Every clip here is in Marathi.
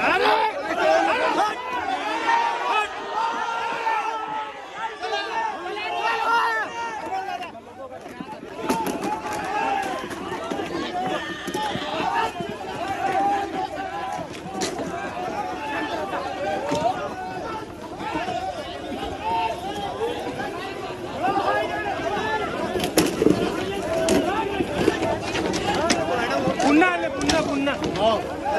Alô!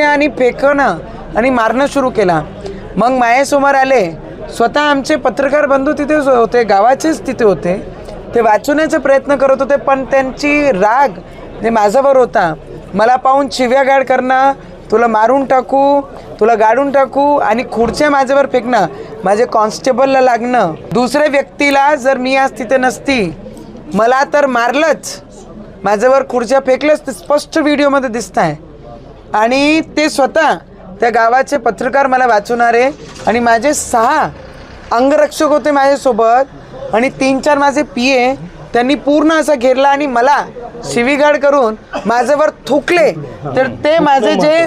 से आणि फेकणं आणि मारणं सुरू केला. मग मायासमोर आले. स्वतः आमचे पत्रकार बंधू तिथे होते गावाचेच तिथे होते. ते वाचवण्याचा प्रयत्न करत होते पण त्यांची राग जे माझ्यावर होता. मला पाहून शिव्यागाड करणं तुला मारून टाकू तुला गाडून टाकू आणि खुर्च्या माझ्यावर फेकणं माझे कॉन्स्टेबलला लागणं. दुसऱ्या व्यक्तीला जर मी आज तिथे नसती मला तर मारलंच. माझ्यावर खुर्च्या फेकल्याच ते स्पष्ट व्हिडिओमध्ये दिसत आहे आणि ते स्वतः त्या गावाचे पत्रकार मला वाचवणारे आणि माझे सहा अंगरक्षक होते माझ्यासोबत. आणि तीन चार माझे पिये त्यांनी पूर्ण असा घेरला आणि मला शिवीगाड करून माझ्यावर थुकले. तर ते माझे जे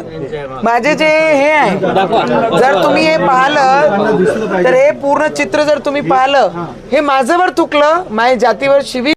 माझे जे हे आहे जर तुम्ही हे पाहिलं तर हे पूर्ण चित्र जर तुम्ही पाहिलं हे माझ्यावर थुकलं माझ्या जातीवर शिवी